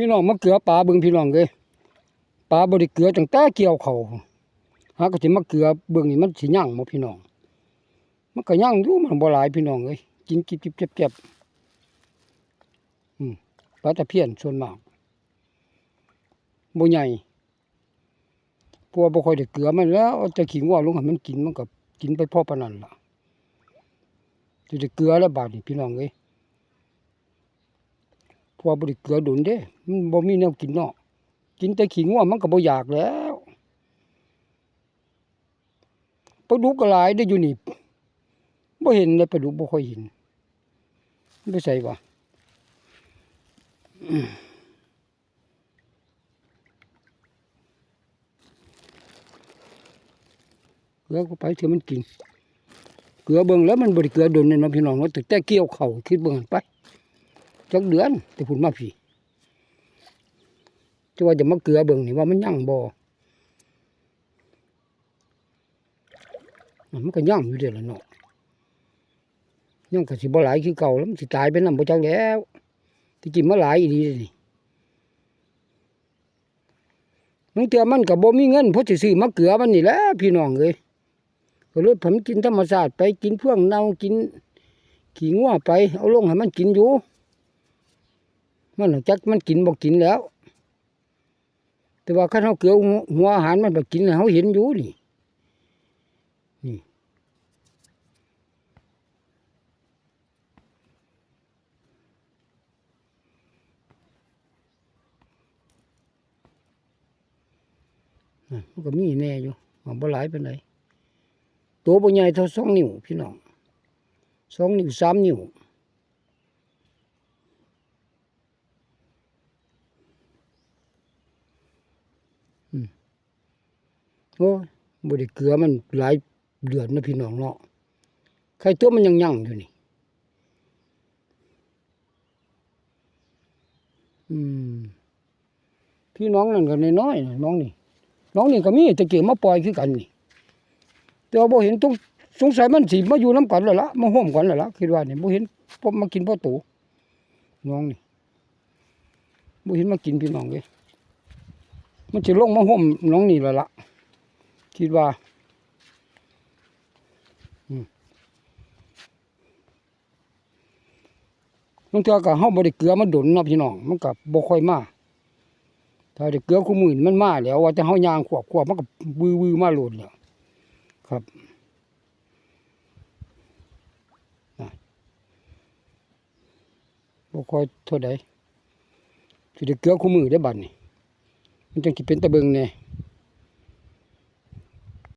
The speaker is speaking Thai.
พี่น้องมาเกลือปลาเบิ่งพี่น้องเอ้ยปลาบ่ได้เกลือตั้งแต่เกี่ยวเขาวหาก็สิมาเกลือเบิ่งนี่มันสิยั่งบ่พี่น้องมันก็ยั่งอยู่มันบ่หลายพี่น้องเอ้ยกินจิบๆเจ็บๆอืมปลาตะเพียนส่วนมากบ่ใหญ่พวกบ่ค่อยได้เกลือมันแล้วเอาแต่ขี้งัวลงให้มันกินมันก็กินไปพอปานนั้นล่ะสิได้เกลือแล้วบาดนี้พี่น้องเอ้ย พราะว่าบ่ได้เกลือดุนเด้มันบ่มีแนวกินเนาะกินแต่ขี้งัวมันก็บ่อยากแล้วปลาดุกก็หลายได้อยู่นี่บ่เห็นเลยปลาดุกบ่ค่อยเห็นไมันไปใส่วะเกลือก็ไปเถอะมันกินเกลือเบิ่งแล้วมันบ่ได้เกลือดุนเนี่ยนาะพี่น้องเนาะแต่แต่เกี่ยวเข้าคิดเบิ่งไป จักเดือน แต่พุ่นมาพี่จะว่าจะมาเกลือเบิ่งนี่ว่ามันยั่งบ่อะมันก็ยั่งอยู่เด้อล่ะเนาะยังก็สิบ่หลายคือเก่าแล้วมันสิตายไปนำบ่จักแล้วที่จริงมาหลายอีหลีนี่นังเตือมันก็บ่มีเงินเพราะสิซื้อมาเกลือมันนี่แหละพี่น้องเอ้ยก็เลยผมกินธรรมชาติไปกินพื่องเน่ากินขี้งัวไปเอาลงให้มันกินอยู่ มันจักมันกินบ่กินแล้ว แต่ว่าคันเฮาเกลือหัวอาหารมันบ่กินเฮาเห็นอยู่นี่นี่นั่นมันก็มีแน่อยู่มันบ่หลายปานใดตัวบ่ใหญ่เท่าสองนิ้วพี่น้องสองนิ้วสามนิ้ว โอ้บ่ได้เกลือมันหลายเดือนนะพี่น้องเนาะไข่ตัวมันยังยั่งอยู่นี่อืมพี่น้องนั่นก็นน้อยๆนะน้องนี่ น้องนี่ก็มีตะเกียบมาปล่อยคือกันนี่แต่ว่าบ่เห็นต้องสงสัยมันสิมาอยู่นํกันแล้วละมาร่มกันแล้วละคิดว่านี่บ่เห็นพอมากินพ่อตูน้องนี่บ่เห็นมากินพี่น้องเด้ มันสิลงมาห่มน้องนี่แล้วล่ะคิดว่าอืมบางเทื่อก็เฮาบ่ได้เกลือมันดนเนาะพี่น้องมันก็บ่ค่อยมาถ้าได้เกลือคู่มื้อนี่มันมาแล้ว ว่าแต่เฮายางขวบขวบมันก็วือวือมาโลดแล้วครับบ่ค่อยเท่าใดสิได้เกลือคู่มือได้บัดนี้ มันจังสิเป็นตะเบิงเนี่ย